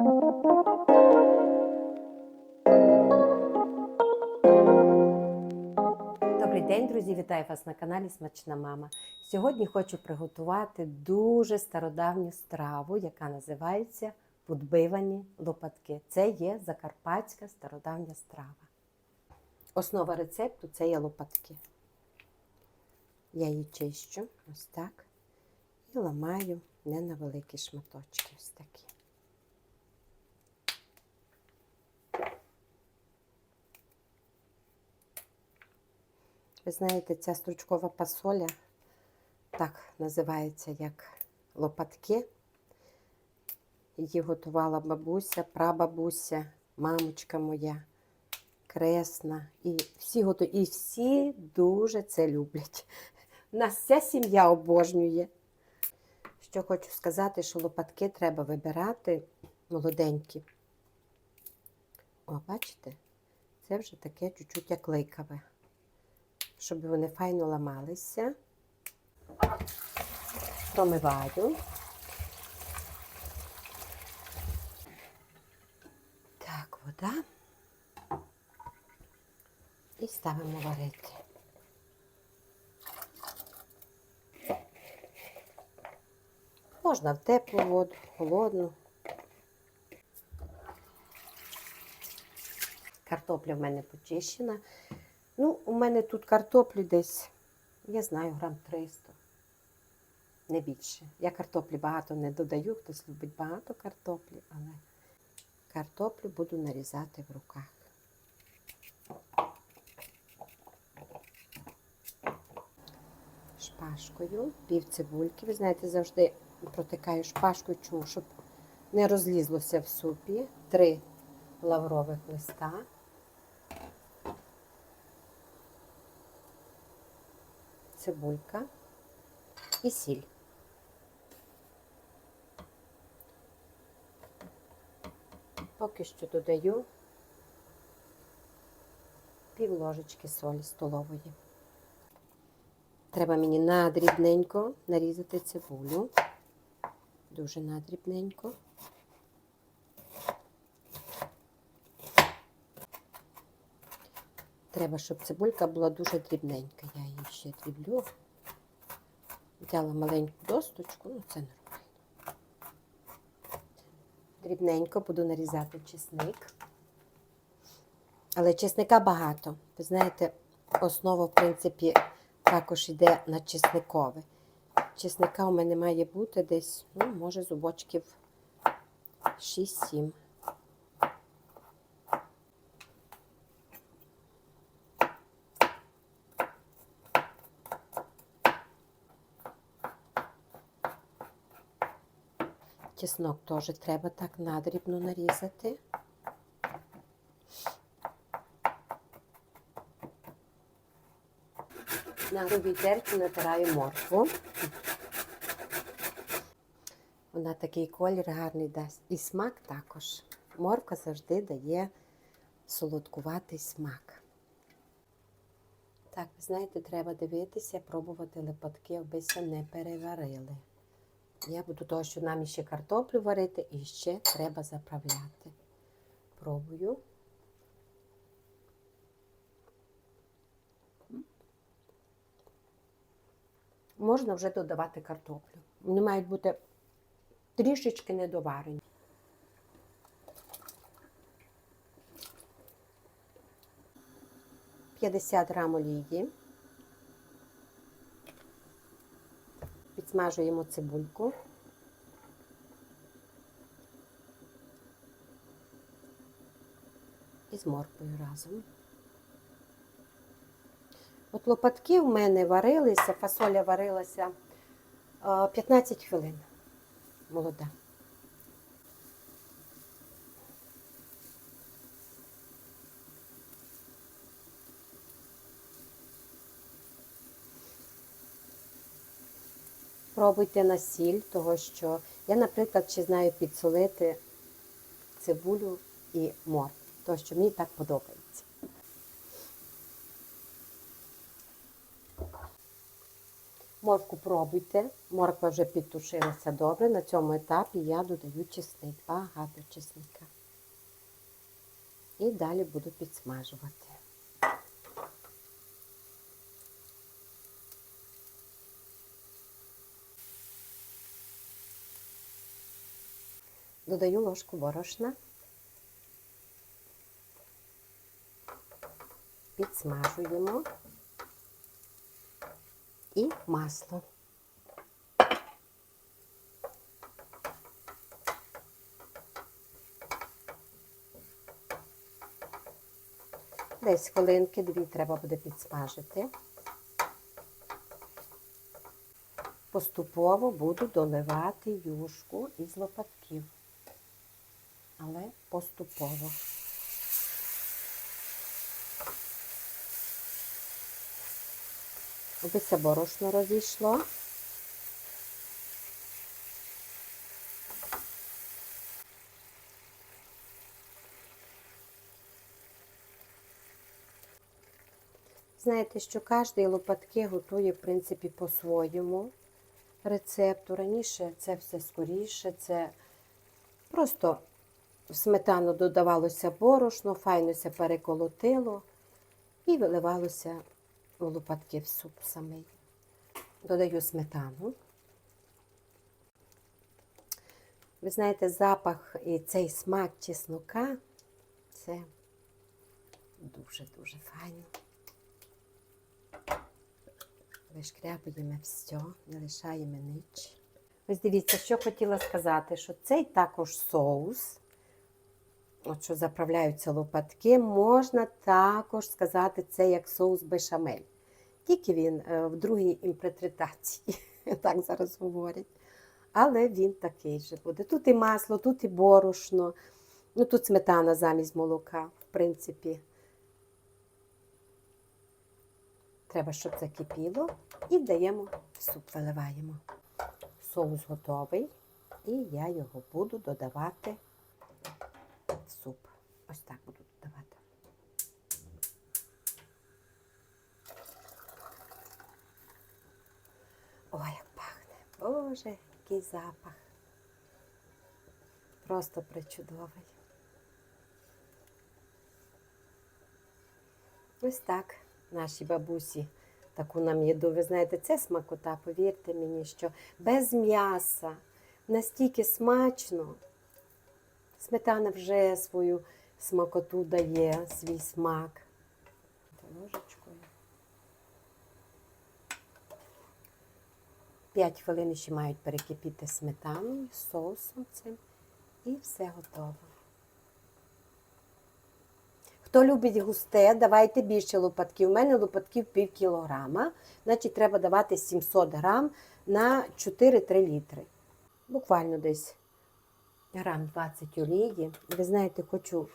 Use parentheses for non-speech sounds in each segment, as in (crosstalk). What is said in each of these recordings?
Добрий день, друзі! Вітаю вас на каналі Смачна Мама. Сьогодні хочу приготувати дуже стародавню страву, яка називається подбивані лопатки. Це є закарпатська стародавня страва. Основа рецепту це є лопатки. Я її чищу ось так і ламаю не на великі шматочки. Ось такі. Ви знаєте, ця стручкова пасоля так називається як лопатки. Її готувала бабуся, прабабуся, мамочка моя, кресна. І всі готу... і всі дуже це люблять. Нас вся сім'я обожнює. Що хочу сказати, що лопатки треба вибирати молоденькі. О, бачите? Це вже таке чуть-чуть як лейкаве щоб вони файно ламалися. Промиваю. Так, вода. І ставимо варити. Можна в теплу воду, в холодну. Картопля в мене почищена. Ну, у мене тут картоплі десь, я знаю, грам 300. Не більше. Я картоплі багато не додаю, хтось любить багато картоплі, але картоплю буду нарізати в руках. Шпажкою, пів цибульки. Ви знаєте, завжди протикаю шпажкою, чому, щоб не розлізлося в супі. Три лаврових листа. Цибулька і сіль. Поки що додаю пів ложечки солі столової. Треба мені надрібненько нарізати цибулю, дуже надрібненько. Треба, щоб цибулька була дуже дрібненька. Я її ще дріблю. Взяла маленьку досточку, ну це нормально. Дрібненько буду нарізати чесник. Але чесника багато. Ви знаєте, основа, в принципі, також йде на чесникове. Чесника у мене має бути десь, ну, може, зубочків 6-7. Чеснок теж треба так надрібно нарізати. На грубій терці натираю моркву. Вона такий колір гарний дасть. І смак також. Морква завжди дає солодкуватий смак. Так, ви знаєте, треба дивитися, пробувати лепатки, аби не переварили. Я буду того, що нам ще картоплю варити і ще треба заправляти. Пробую. Можна вже додавати картоплю. Вони мають бути трішечки недоварені. П'ятдесят грам олії. Підсмажуємо цибульку. І з морквою разом. От лопатки в мене варилися, фасоля варилася 15 хвилин. Молода. Пробуйте на сіль, того що я, наприклад, ще знаю підсолити цибулю і моркву, того що мені так подобається. Морку пробуйте. Морква вже підтушилася добре. На цьому етапі я додаю чесник, багато чесника. І далі буду підсмажувати. Додаю ложку борошна. Підсмажуємо і масло. Десь хвилинки дві треба буде підсмажити. Поступово буду доливати юшку із лопатків, але поступово. Аби це борошно розійшло. Знаєте, що кожний лопатки готує, в принципі, по-своєму рецепту. Раніше це все скоріше, це просто в сметану додавалося борошно, файно се переколотило і виливалося у лопатки в суп самий. Додаю сметану. Ви знаєте, запах і цей смак чеснока це дуже-дуже файно. Вишкрябуємо все, не лишаємо ніч. Ось дивіться, що хотіла сказати, що цей також соус, от що заправляються лопатки, можна також сказати, це як соус бешамель. Тільки він е, в другій імпретації, (laughs) так зараз говорять. Але він такий же буде. Тут і масло, тут і борошно, ну тут сметана замість молока, в принципі. Треба, щоб закипіло, і даємо в суп, виливаємо. Соус готовий, і я його буду додавати. Ось так буду додавати. Ой, як пахне. Боже, який запах. Просто причудовий. Ось так наші бабусі таку нам їду. Ви знаєте, це смакота, повірте мені, що без м'яса настільки смачно. Сметана вже свою смакоту дає, свій смак. Ложечкою. П'ять хвилин ще мають перекипіти сметаною, соусом цим. І все готово. Хто любить густе, давайте більше лопатків. У мене лопатків пів кілограма, значить треба давати 700 грам на 4-3 літри. Буквально десь грам 20 олії. Ви знаєте, хочу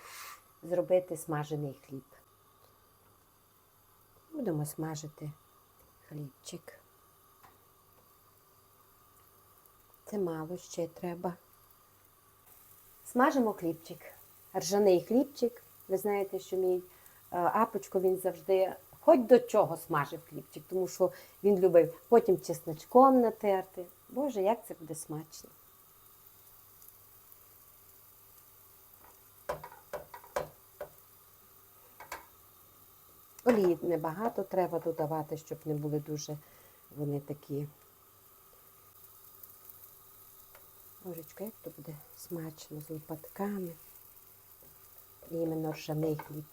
зробити смажений хліб. Будемо смажити хлібчик. Це мало ще треба. Смажимо хлібчик. Ржаний хлібчик. Ви знаєте, що мій е, апочко він завжди хоч до чого смажив хлібчик, тому що він любив потім чесночком натерти. Боже, як це буде смачно. Олії небагато треба додавати, щоб не були дуже вони такі. Божечко, як то буде смачно з лопатками. Іменно ржаний хліб.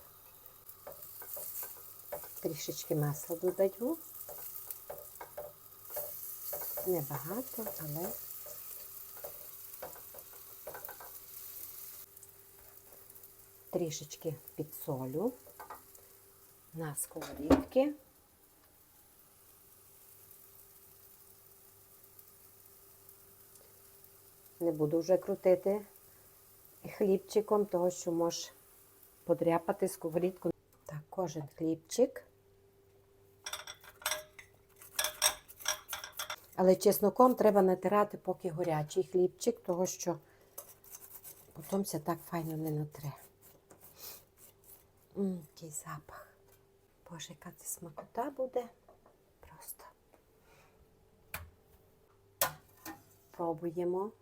Трішечки масла додаю. Небагато, але трішечки підсолю на сковорідки. Не буду вже крутити хлібчиком, того що може подряпати сковорідку. Так, кожен хлібчик. Але чесноком треба натирати, поки горячий хлібчик, того що потім це так файно не натре. М, який запах. Боже, яка це смакота буде. Просто. Пробуємо.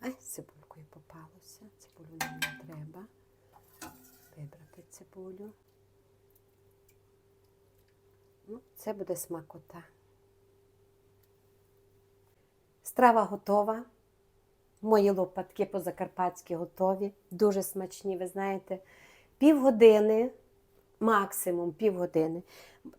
Ай, цибулькою попалося. Цибулю нам не треба. Вибрати цибулю. Ну, це буде смакота. Страва готова. Мої лопатки по-закарпатськи готові. Дуже смачні, ви знаєте. Півгодини, максимум півгодини.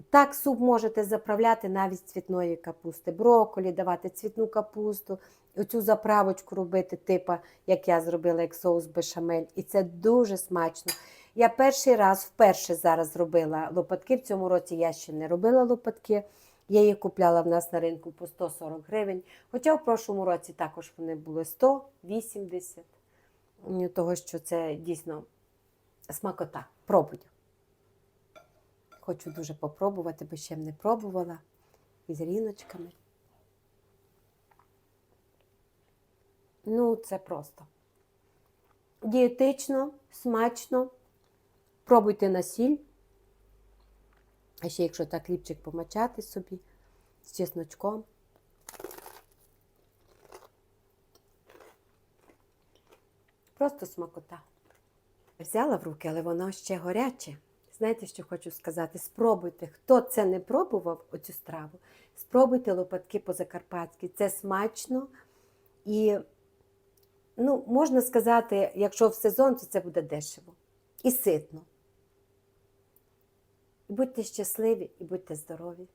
Так, суп можете заправляти навіть цвітної капусти, брокколі, давати цвітну капусту, оцю заправочку робити, типа, як я зробила, як соус бешамель. І це дуже смачно. Я перший раз вперше зараз зробила лопатки. В цьому році я ще не робила лопатки. Я їх купляла в нас на ринку по 140 гривень. Хоча в прошлому році також вони були 180, М, того що це дійсно смакота. Пробуй. Хочу дуже попробувати, бо ще не пробувала. Із ріночками. Ну, це просто. Дієтично, смачно. Пробуйте на сіль. А ще, якщо так хлібчик помачати собі з чесночком. Просто смакота. Взяла в руки, але воно ще горяче. Знаєте, що хочу сказати? Спробуйте, хто це не пробував, оцю страву, спробуйте лопатки по-закарпатськи. Це смачно і, ну, можна сказати, якщо в сезон, то це буде дешево і ситно. Будьте щасливі і будьте здорові.